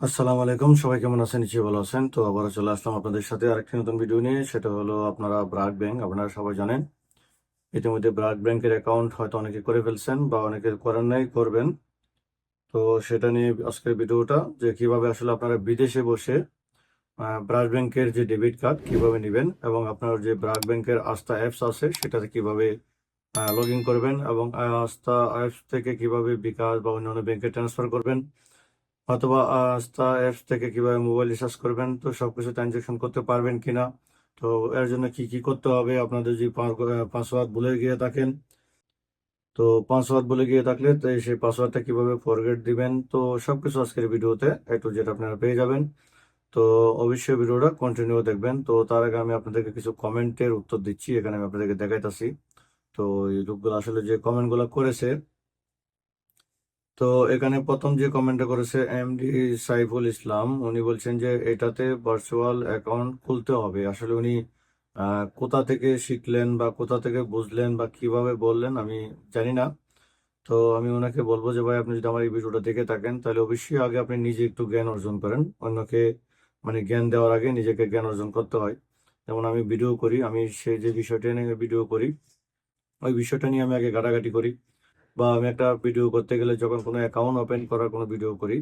আসসালামু আলাইকুম, সবাই কেমন আছেন? নিশ্চয়ই ভালো আছেন। তো আবারও চলে আসলাম আপনাদের সাথে আরেকটি নতুন ভিডিও নিয়ে। সেটা হলো আপনারা ব্রাক ব্যাংক, আপনারা সবাই জানেন। ইতিমধ্যে ব্রাক ব্যাংকের অ্যাকাউন্ট হয়তো অনেকে করে ফেলছেন বা অনেকে করেন নাই, করবেন। তো সেটা নিয়ে আজকের ভিডিওটা যে কীভাবে আসলে আপনারা বিদেশে বসে ব্রাক ব্যাংকের যে ডেবিট কার্ড কীভাবে নেবেন এবং আপনার যে ব্রাক ব্যাংকের আস্থা অ্যাপস আছে সেটাতে কীভাবে লগ ইন করবেন এবং আস্থা অ্যাপস থেকে কীভাবে বিকাশ বা অন্যান্য ব্যাংকে ট্রান্সফার করবেন। অথবা আস্থা অ্যাপস থেকে কীভাবে মোবাইল রিচার্জ করবেন, তো সবকিছু ট্রানজেকশন করতে পারবেন কিনা, তো এর জন্য কি কি করতে হবে, আপনাদের যদি পাসওয়ার্ড ভুলে গিয়ে থাকেন, তো পাসওয়ার্ড ভুলে গিয়ে থাকলে সেই পাসওয়ার্ডটা কীভাবে ফরগেট দিবেন, তো সবকিছু আজকের ভিডিওতে একটু যেটা আপনারা পেয়ে যাবেন, তো অবশ্যই ভিডিওটা কন্টিনিউ দেখবেন, তো তার আগে আমি আপনাদেরকে কিছু কমেন্টের উত্তর দিচ্ছি, এখানে আমি আপনাদেরকে দেখাইতাছি, তো এই লোকগুলো আসলে যে কমেন্টগুলো করেছে তো এখানে প্রথম যে কমেন্টটা করেছে এমডি সাইফুল ইসলাম, উনি বলছেন যে এটাতে ভার্চুয়াল অ্যাকাউন্ট খুলতে হবে। আসলে উনি কোথা থেকে শিখলেন বা কোথা থেকে বুঝলেন বা কীভাবে বললেন আমি জানি না। তো আমি ওনাকে বলব যে, ভাই, আপনি যদি আমার এই ভিডিওটা দেখে থাকেন, তাহলে অবশ্যই আগে আপনি নিজে একটু জ্ঞান অর্জন করেন। অন্যকে মানে জ্ঞান দেওয়ার আগে নিজেকে জ্ঞান অর্জন করতে হয়। যেমন আমি ভিডিও করি, আমি সেই যে বিষয়টা নিয়ে ভিডিও করি, ওই বিষয়টা নিয়ে আমি আগে ঘাটাঘাটি করি। বা আমি একটা ভিডিও করতে গেলে যখন কোনো অ্যাকাউন্ট ওপেন করার কোনো ভিডিও করি,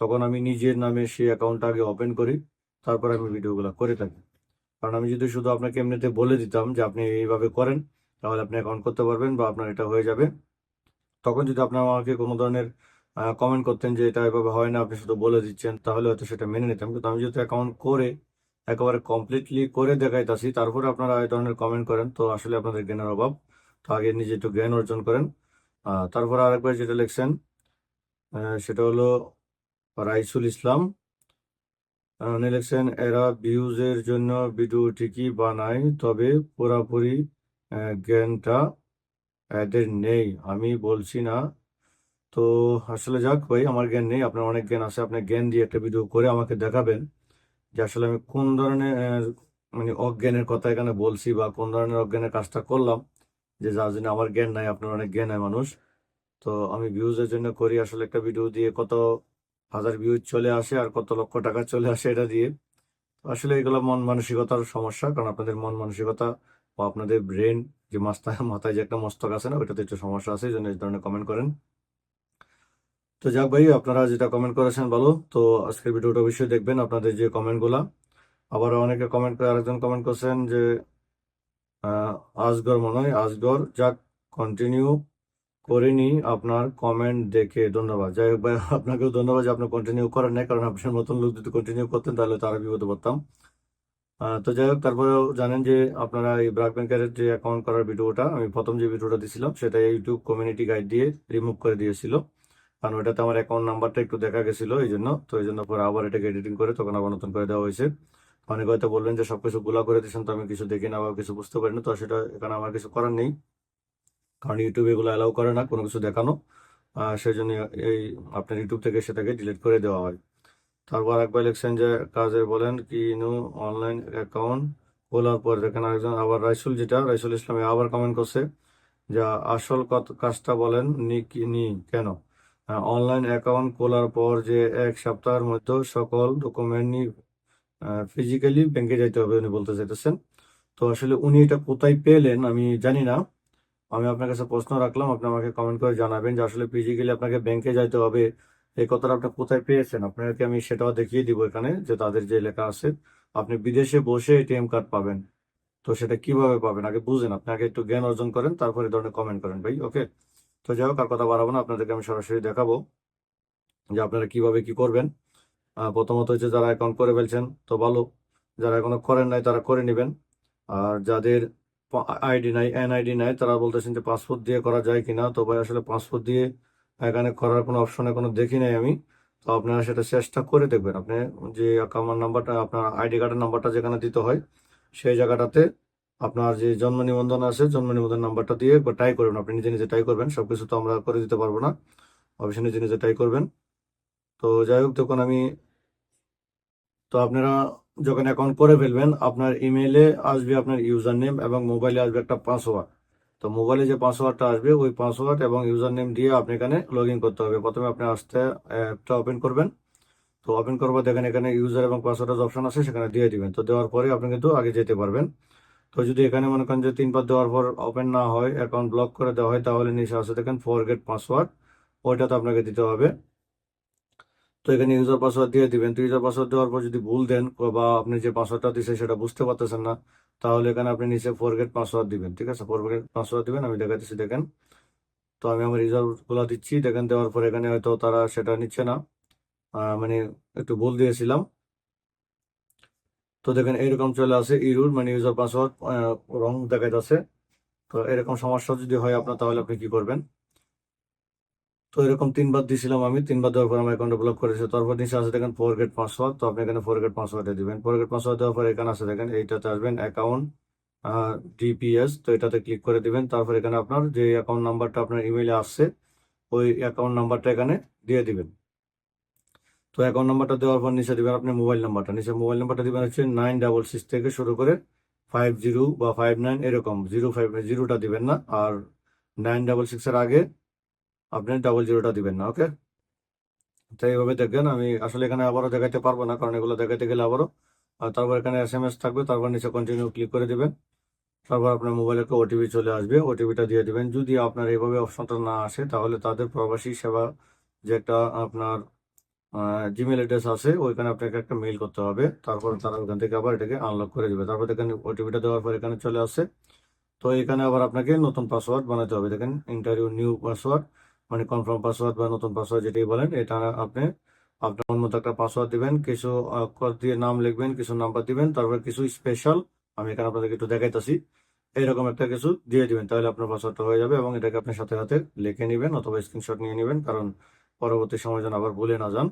তখন আমি নিজের নামে সেই অ্যাকাউন্টটা আগে ওপেন করি, তারপর আমি ভিডিওগুলো করে থাকি। কারণ আমি যদি শুধু আপনাকে এমনিতে বলে দিতাম যে আপনি এইভাবে করেন, তাহলে আপনি অ্যাকাউন্ট করতে পারবেন বা আপনার এটা হয়ে যাবে। তখন যদি আপনার আমাকে কোনো ধরনের কমেন্ট করতেন যে এটা এভাবে হয় না, আপনি শুধু বলে দিচ্ছেন, তাহলে হয়তো সেটা মেনে নিতাম। কিন্তু আমি যেহেতু অ্যাকাউন্ট করে একেবারে কমপ্লিটলি করে দেখাইতাছি, তারপরে আপনারা এই ধরনের কমেন্ট করেন, তো আসলে আপনাদের জ্ঞানের অভাব। তো আগে নিজে একটু জ্ঞান অর্জন করেন। তারপর আরেকবার যেটা লিখছেন সেটা হলো রাইসুল ইসলাম। উনি লিখছেন, এরা ভিউজের জন্য ভিডিও ঠিকই বানায়, তবে পুরাপুরি জ্ঞানটা এদের নেই। আমি বলছি না। তো আসলে যাক ভাই, আমার জ্ঞান নেই, আপনার অনেক জ্ঞান আছে, আপনি জ্ঞান দিয়ে একটা ভিডিও করে আমাকে দেখাবেন যে আসলে আমি কোন ধরনের মানে অজ্ঞানের কথা এখানে বলছি বা কোন ধরনের অজ্ঞানের কাজটা করলাম। যে যার জন্য আমার জ্ঞান নাই, আপনার অনেক জ্ঞান হয় মানুষ। তো আমি ভিউজের জন্য করি আসলে একটা ভিডিও দিয়ে কত হাজার ভিউজ চলে আসে আর কত লক্ষ টাকা চলে আসে এটা দিয়ে। আসলে এগুলো মন মানসিকতার সমস্যা, কারণ আপনাদের মন মানসিকতা বা আপনাদের ব্রেন যে মাথায় মাথায় যে একটা মস্তক আছে না, ওইটাতে একটু সমস্যা আছে, এই জন্য এই ধরনের কমেন্ট করেন। তো যাক ভাই, আপনারা যেটা কমেন্ট করেছেন ভালো। তো আজকের ভিডিওটা অবশ্যই দেখবেন আপনাদের যে কমেন্টগুলা আবার অনেকে কমেন্ট করে আরেকজন কমেন্ট করছেন যে আহ, আজগর মনে হয় আজগর যাক কন্টিনিউ করিনি আপনার কমেন্ট দেখে ধন্যবাদ। যাই হোক ভাই আপনাকেও ধন্যবাদ যে আপনি কন্টিনিউ করেন নাই কারণ আপনার মতন লোক যদি কন্টিনিউ করতেন তাহলে তারা বিপদে পড়তাম। তো যাই হোক তারপরেও জানেন যে আপনারা এই ব্রাক ব্যাংকের যে অ্যাকাউন্ট করার ভিডিওটা আমি প্রথম যে ভিডিওটা দিছিলাম সেটা ইউটিউব কমিউনিটি গাইড দিয়ে রিমুভ করে দিয়েছিল। কারণ ওটাতে আমার অ্যাকাউন্ট নাম্বারটা একটু দেখা গেছিল এই জন্য তো এই জন্য পরে আবার এটাকে এডিটিং করে তখন আবার নতুন করে দেওয়া হয়েছে। অনেকে হয়তো বললেন যে সবকিছু গুলা করে দিয়েছেন, তো আমি কিছু দেখি না বা কিছু বুঝতে পারি না তো সেটা এখানে আমার কিছু করার নেই। কারণ ইউটিউবে এগুলো অ্যালাউ করে না, কোনো কিছু দেখানো। সেই জন্য এই আপনার ইউটিউব থেকে সেটাকে ডিলিট করে দেওয়া হয়। তারপর একবার লিখছেন যে, কাজের বলেন কি নু অনলাইন অ্যাকাউন্ট খোলার পর দেখেন আরেকজন আবার রাইসুল যেটা, রাইসুল ইসলামে আবার কমেন্ট করছে যা, আসল কাজটা বলেন নি কি নি কেন? অনলাইন অ্যাকাউন্ট খোলার পর যে এক সপ্তাহের মধ্যে সকল ডকুমেন্ট ফিজিক্যালি ব্যাংকে যাইতে হবে উনি বলতে চাইতেছেন। তো আসলে উনি এটা কোথায় পেলেন আমি জানি না। আমি আপনার কাছে প্রশ্ন রাখলাম, আপনি আমাকে কমেন্ট করে জানাবেন যে আসলে ফিজিক্যালি আপনাকে ব্যাংকে যাইতে হবে। এই কথাটা আপনি কোথায় পেয়েছেন? আপনাকে আমি সেটাও দেখিয়ে দিব এখানে যে তাদের যে লেখা আছে, আপনি বিদেশে বসে এটিএম কার্ড পাবেন। তো সেটা কীভাবে পাবেন? আগে বুঝেন, আপনি আগে একটু জ্ঞান অর্জন করেন, তারপরে এই ধরনের কমেন্ট করেন ভাই ওকে তো যাই হোক, আর কথা বাড়াবো না, আপনাদেরকে আমি সরাসরি দেখাবো যে আপনারা কীভাবে কি করবেন। প্রথমত হচ্ছে যারা অ্যাকাউন্ট করে ফেলছেন, তো ভালো। যারা এখনও করেন নাই, তারা করে নেবেন। আর যাদের আইডি নাই এনআইডি নাই, তারা বলতেছেন যে পাসপোর্ট দিয়ে করা যায় কিনা। তো ভাই, আসলে পাসপোর্ট দিয়ে এখানে করার কোনো অপশনে কোনো দেখি নাই আমি। তো আপনারা সেটা চেষ্টা করে দেখবেন। আপনি যে আমার নাম্বারটা আপনার আইডি কার্ডের নাম্বারটা যেখানে দিতে হয়, সেই জায়গাটাতে আপনার যে জন্ম নিবন্ধন আছে, জন্ম নিবন্ধন নাম্বারটা দিয়ে একবার ট্রাই করবেন। আপনি নিজে নিজে ট্রাই করবেন সব কিছু তো আমরা করে দিতে পারব না। অবশ্যই নিজে নিজে ট্রাই করবেন। তো যাই হোক তখন আমি তো আপনারা যখন অ্যাকাউন্ট করে ফেলবেন, আপনার ইমেলে আসবে আপনার ইউজার নেম এবং মোবাইলে আসবে একটা পাসওয়ার্ড তো মোবাইলে যে পাসওয়ার্ডটা আসবে, ওই পাসওয়ার্ড এবং ইউজার নেম দিয়ে আপনি এখানে লগ করতে হবে। প্রথমে আপনি আসতে অ্যাপটা ওপেন করবেন। তো ওপেন করব দেখেন এখানে ইউজার এবং পাসওয়ার্ডের অপশন আছে, সেখানে দিয়ে দিবেন। তো দেওয়ার পরে আপনি কিন্তু আগে যেতে পারবেন। তো যদি এখানে মনে করেন যে তিনবার দেওয়ার পর ওপেন না হয় অ্যাকাউন্ট ব্লক করে দেওয়া হয়, তাহলে নিচে আছে দেখেন ফরগেট পাসওয়ার্ড ওইটাতে আপনাকে দিতে হবে। তো এখানে ইউজার পাসওয়ার্ড দিয়ে দিবেন। তো ইউজার পাসওয়ার্ড দেওয়ার পর যদি ভুল দেন বা আপনি যে পাসওয়ার্ডটা দিচ্ছেন সেটা বুঝতে পারতেছেন না, তাহলে এখানে আপনি নিচে ফরগেট পাসওয়ার্ড দিবেন, ঠিক আছে? ফরগেট পাসওয়ার্ড দিবেন, আমি দেখাচ্ছি দেখেন। তো আমি আমার ইউজারগুলো দিচ্ছি, দেখেন, দেওয়ার পর এখানে হয়তো তারা সেটা নিচ্ছে না। মানে একটু ভুল দিয়েছিলাম। তো দেখেন এরকম চলে আসে ইরুর মানে ইউজার পাসওয়ার্ড রং দেখা যাচ্ছে তো এরকম সমস্যা যদি হয় আপনার, তাহলে আপনি কি করবেন? তো এরকম তিনবার দিয়েছিলাম আমি, তিনবার দেওয়ার পর আমার অ্যাকাউন্টে ব্লক করেছে। তারপর নিচে আছে দেখেন ফরগেট পাসওয়ার্ড তো আপনি এখানে ফরগেট পাসওয়ার্ডে দিবেন। ফরগেট পাসওয়ার্ড দেওয়ার পর এখানে আছে দেখেন, এইটাতে আসবেন অ্যাকাউন্ট ডিপিএস তো এটাতে ক্লিক করে দিবেন। তারপর এখানে আপনার যে অ্যাকাউন্ট নাম্বারটা আপনার ইমেইলে আসছে, ওই অ্যাকাউন্ট নাম্বারটা এখানে দিয়ে দিবেন। তো অ্যাকাউন্ট নাম্বারটা দেওয়ার পর নিচে দিবেন আপনি মোবাইল নাম্বারটা নিচে মোবাইল নাম্বারটা দিবেন হচ্ছে নাইন ডাবল সিক্স থেকে শুরু করে ফাইভ জিরো বা ফাইভ নাইন এরকম। জিরো ফাইভ জিরোটা দিবেন না। আর নাইন ডাবল সিক্সের আগে আপনি ডাবল জিরোটা দিবেন না ওকে তো এইভাবে দেখবেন আমি আসলে এখানে আবারও দেখাতে পারব না কারণ এগুলো দেখাতে গেলে আবারও আর তারপর এখানে এস এম এস থাকবে তারপর নিচে কন্টিনিউ ক্লিক করে দেবেন। তারপর আপনার মোবাইলে একটা ওটিপি চলে আসবে ওটিপিটা দিয়ে দেবেন। যদি আপনার এইভাবে অপশনটা না আসে তাহলে তাদের প্রবাসী সেবা যে একটা আপনার জিমেল অ্যাড্রেস আছে ওইখানে আপনাকে একটা মেইল করতে হবে। তারপর তারা ওখান থেকে আবার এটাকে আনলক করে দেবে। তারপর দেখেন ওটিপিটা দেওয়ার পর এখানে চলে আসে তো এখানে আবার আপনাকে নতুন পাসওয়ার্ড বানাতে হবে। দেখেন ইন্টারভিউ নিউ পাসওয়ার্ড মানে কনফার্ম পাসওয়ার্ড বা নতুন পাসওয়ার্ড যেটাই বলেন, এটা আপনি আপনার মতো একটা পাসওয়ার্ড দিবেন, কিছু অক্ষর দিয়ে নাম লিখবেন, কিছু নাম্বার দিবেন, তারপর কিছু স্পেশাল আমি এখানে আপনাদেরকে একটু দেখাইতেছি, এরকম একটা কিছু দিয়ে দিবেন, তাহলে আপনার পাসওয়ার্ডটা হয়ে যাবে এবং এটাকে আপনি সাথে সাথে লিখে নেবেন অথবা স্ক্রিনশট নিয়ে নেবেন, কারণ পরবর্তী সময় যেন আবার ভুলে না যান।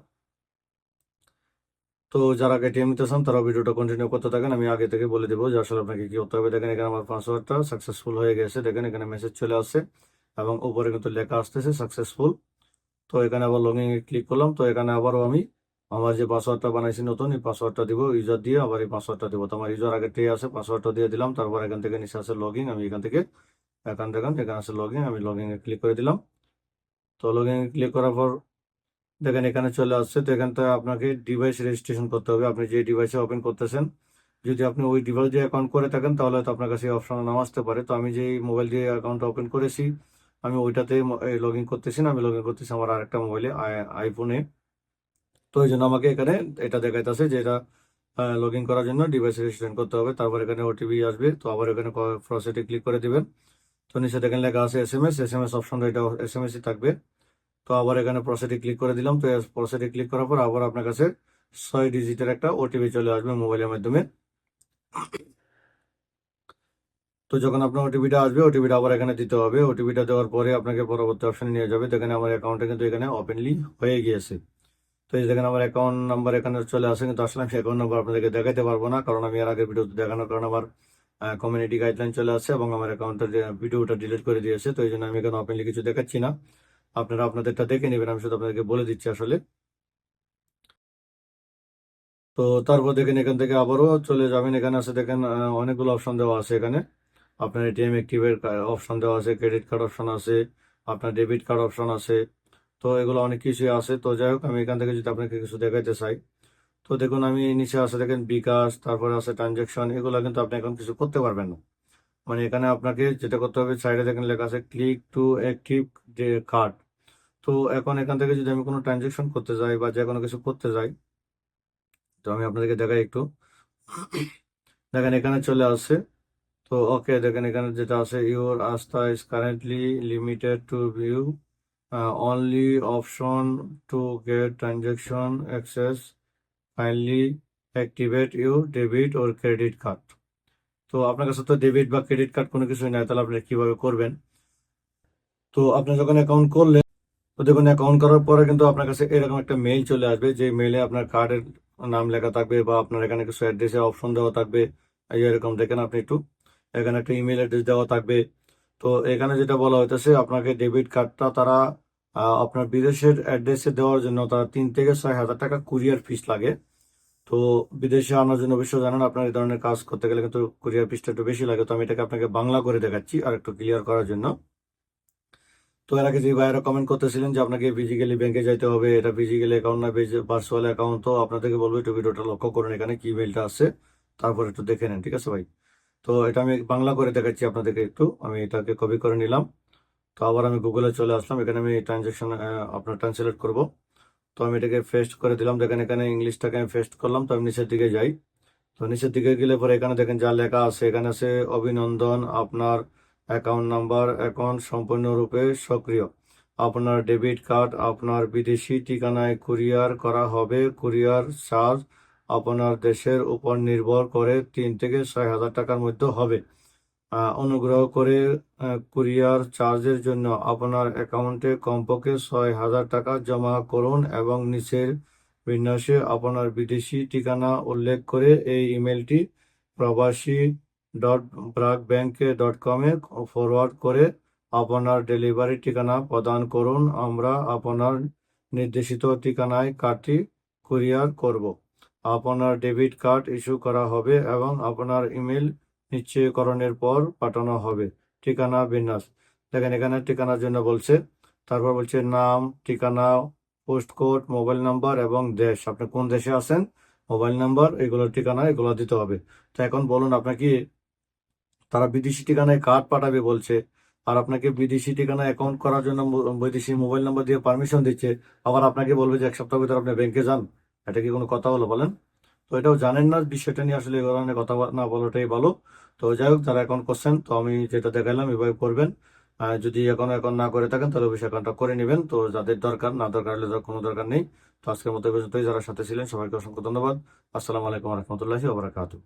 তো যারা এটিএম নিতে চান তারা ভিডিওটা কন্টিনিউ করতে থাকেন, আমি আগে থেকে বলে দেবো যে আসলে আপনাকে কি করতে হবে। দেখেন এখানে আমার পাসওয়ার্ডটা সাকসেসফুল হয়ে গেছে, দেখেন এখানে মেসেজ চলে আসছে। এবং উপরে কিন্তু লেখা আসতেছে সাকসেসফুল তো এখানে আবার লগইন এ ক্লিক করলাম। তো এখানে আবারও আমি আমার যে পাসওয়ার্ডটা বানাইছি নতুন, এই পাসওয়ার্ডটা দিব ইউজার দিয়ে, আবার এই পাসওয়ার্ডটা দিব। তো আমার ইউজার আগে থেকে আছে পাসওয়ার্ডটা দিয়ে দিলাম। তারপর এখান থেকে নিচে আছে লগইন আমি এখান থেকে এখান থেকে এখানে আছে লগইন আমি লগইন এ ক্লিক করে দিলাম। তো লগইন এ ক্লিক করার পর দেখেন এখানে চলে আসছে। তো এখান থেকে আপনাকে ডিভাইস রেজিস্ট্রেশন করতে হবে। আপনি যে ডিভাইসে ওপেন করতেছেন, যদি আপনি ওই ডিভাইস দিয়ে অ্যাকাউন্ট করে থাকেন, তাহলে হয়তো আপনার কাছে অপশন নাও আসতে পারে। তো আমি যে মোবাইল দিয়ে অ্যাকাউন্টটা ওপেন করেছি আমি ওইটাতে লগ ইন করতেছি না, আমি লগ ইন করতেছি আমার আরেকটা মোবাইলে আইফোনে তো এই জন্য আমাকে এখানে এটা দেখাইতেছে যে এটা লগ ইন করার জন্য ডিভাইস রেজিস্ট্রেশন করতে হবে, তারপর এখানে ওটিপি আসবে, তো আবার এখানে প্রসেসে ক্লিক করে দিবেন। তো নিচে দেখেন লেখা আছে S M S S M S অপশনটা এটা এস এম এসই থাকবে। তো আবার এখানে প্রসেসে ক্লিক করে দিলাম, তো প্রসেসে ক্লিক করার পর আবার আপনার কাছে ছয় ডিজিটের একটা ওটিপি চলে আসবে মোবাইলের মাধ্যমে। তো যখন আপনার ওটিপিটা আসবে ওটিপিটা আবার এখানে দিতে হবে। ওটিপিটা দেওয়ার পরে আপনাকে পরবর্তী অপশনে নিয়ে যাবে। দেখেন আমার অ্যাকাউন্টটা কিন্তু এখানে ওপেনলি হয়ে গিয়েছে। তো এই দেখেন আমার অ্যাকাউন্ট নাম্বার এখানে চলে আসে, কিন্তু আসলে আমি অ্যাকাউন্ট নাম্বার আপনাদেরকে দেখাতে পারব না, কারণ আমি এর আগের ভিডিওতে দেখানোর কারণে আমার কমিউনিটি গাইডলাইন চলে আসছে এবং আমার অ্যাকাউন্টটা ভিডিওটা ডিলিট করে দিয়েছে, তো এই জন্য আমি এখানে ওপেনলি কিছু দেখাচ্ছি না। আপনারা আপনাদেরটা দেখে নেবেন, আমি শুধু আপনাদেরকে বলে দিচ্ছি আসলে। তো তারপর দেখেন এখান থেকে আবারও চলে যাবেন। এখানে আছে দেখেন অনেকগুলো অপশন দেওয়া আছে এখানে। আপনার এটিএম অ্যাক্টিভের অপশন দেওয়া আছে ক্রেডিট কার্ড অপশন আছে, আপনার ডেবিট কার্ড অপশন আছে, তো এগুলো অনেক কিছুই আছে। তো যাই হোক, আমি এখান থেকে যদি আপনাকে কিছু দেখাইতে চাই, তো দেখুন, আমি নিচে আছে দেখেন, বিকাশ, তারপরে আছে ট্রানজেকশন এগুলো কিন্তু আপনি এখন কিছু করতে পারবেন না। মানে এখানে আপনাকে যেটা করতে হবে সাইডে দেখেন লেখা আছে ক্লিক টু অ্যাক্টিভ কার্ড তো এখন এখান থেকে যদি আমি কোনো ট্রানজেকশন করতে যাই বা যে কোনো কিছু করতে যাই, তো আমি আপনাদেরকে দেখাই একটু। দেখেন, এখানে চলে আসছে তো ওকে দেখেন, এখানে যেটা আছে your Astha is currently limited to view only option to get transaction access kindly activate your debit or credit card তো আপনার কাছে তো ডেবিট বা ক্রেডিট কার্ড কোনো কিছুই নাই, তাহলে আপনি কীভাবে করবেন? তো আপনি যখন অ্যাকাউন্ট করলেন, তো দেখুন অ্যাকাউন্ট করার পরে কিন্তু আপনার কাছে এরকম একটা মেইল চলে আসবে যে মেইলে আপনার কার্ডের নাম লেখা থাকবে বা আপনার এখানে কিছু অ্যাড্রেসের অপশন দেওয়া থাকবে এরকম দেখেন আপনি একটু এখানে একটা ইমেল অ্যাড্রেস দেওয়া থাকবে। তো এখানে যেটা বলা হইতেছে, আপনাকে ডেবিট কার্ডটা তারা আপনার বিদেশের অ্যাড্রেসে দেওয়ার জন্য তারা তিন থেকে ছয় হাজার টাকা কুরিয়ার ফিস লাগে। তো বিদেশে আনার জন্য অবশ্যই জানেন, আপনার এই ধরনের কাজ করতে গেলে কিন্তু কুরিয়ার ফিসটা একটু বেশি লাগে। তো আমি এটাকে আপনাকে বাংলা করে দেখাচ্ছি আর একটু ক্লিয়ার করার জন্য। তো এর আগে যে ভাইয়েরা কমেন্ট করতেছিলেন যে আপনাকে ফিজিক্যালি ব্যাংকে যাইতে হবে, এটা ফিজিক্যালি অ্যাকাউন্ট না ভার্চুয়াল অ্যাকাউন্ট তো আপনাদেরকে বলব, একটু ভিডিওটা লক্ষ্য করুন এখানে কি মেলটা আছে, তারপর একটু দেখে নেন, ঠিক আছে ভাই? তো এটা আমি বাংলা করে দেখাচ্ছি আপনাদেরকে একটু। আমি এটাকে কপি করে নিলাম। তো আবার আমি গুগলে চলে আসলাম। এখানে আমি ট্রানজ্যাকশন আপনার ট্রান্সলেট করব। তো আমি এটাকে ফেস্ট করে দিলাম। দেখেন এখানে ইংলিশটাকে আমি ফেস্ট করলাম। তো আমি নিচের দিকে যাই। তো নিচের দিকে গেলে পরে এখানে দেখেন যা লেখা আছে, এখানে আছে অভিনন্দন, আপনার অ্যাকাউন্ট নাম্বার অ্যাকাউন্ট সম্পূর্ণরূপে সক্রিয়। আপনার ডেবিট কার্ড আপনার বিদেশি ঠিকানায় কুরিয়ার করা হবে। কুরিয়ার চার্জ আপনার দেশের উপর নির্ভর করে তিন থেকে ছয় হাজার টাকার মধ্যে হবে। অনুগ্রহ করে কুরিয়ার চার্জের জন্য আপনার অ্যাকাউন্টে কমপক্ষে ছয় হাজার টাকা জমা করুন এবং নিচের বিন্যাসে আপনার বিদেশি ঠিকানা উল্লেখ করে এই ইমেলটি প্রবাসী ডট ব্রাক ব্যাংকে ডট কমে ফরওয়ার্ড করে আপনার ডেলিভারি ঠিকানা প্রদান করুন। আমরা আপনার নির্দেশিত ঠিকানায় কার্ডটি কুরিয়ার করব। আপনার ডেবিট কার্ড ইস্যু করা হবে এবং আপনার ইমেল নিশ্চয়করণের পর পাঠানো হবে। ঠিকানা বিন্যাস। দেখেন এখানে ঠিকানার জন্য বলছে, তারপর বলছে নাম, ঠিকানা, পোস্ট কোড, মোবাইল নাম্বার এবং দেশ। আপনি কোন দেশে আছেন? মোবাইল নাম্বার, এগুলোর ঠিকানা, এগুলো দিতে হবে। তো এখন বলুন আপনাকে তারা বিদেশি ঠিকানায় কার্ড পাঠাবে বলছে, আর আপনাকে বিদেশি ঠিকানা অ্যাকাউন্ট করার জন্য বৈদেশি মোবাইল নাম্বার দিয়ে পারমিশন দিচ্ছে, আবার আপনাকে বলবে যে এক সপ্তাহ ভিতরে আপনি ব্যাংকে যান? এটা কি কোনো কথা হলো বলেন? তো এটাও জানেন না, বিষয়টা নিয়ে আসলে এই ধরনের কথা না বলাটাই ভালো। তো যাই হোক, যারা এখন করছেন, তো আমি যেটা দেখালাম এভাবে করবেন। যদি এখন এখন না করে থাকেন, তাহলে অবশ্যই অ্যাকাউন্টটা করে নেবেন। তো যাদের দরকার, না দরকার হলে কোনো দরকার নেই। তো আজকের মতো পর্যন্তই। যারা সাথে ছিলেন, সবাইকে অসংখ্য ধন্যবাদ। আসসালামু আলাইকুম রহমতুল্লাহি ওবরাকাতুহ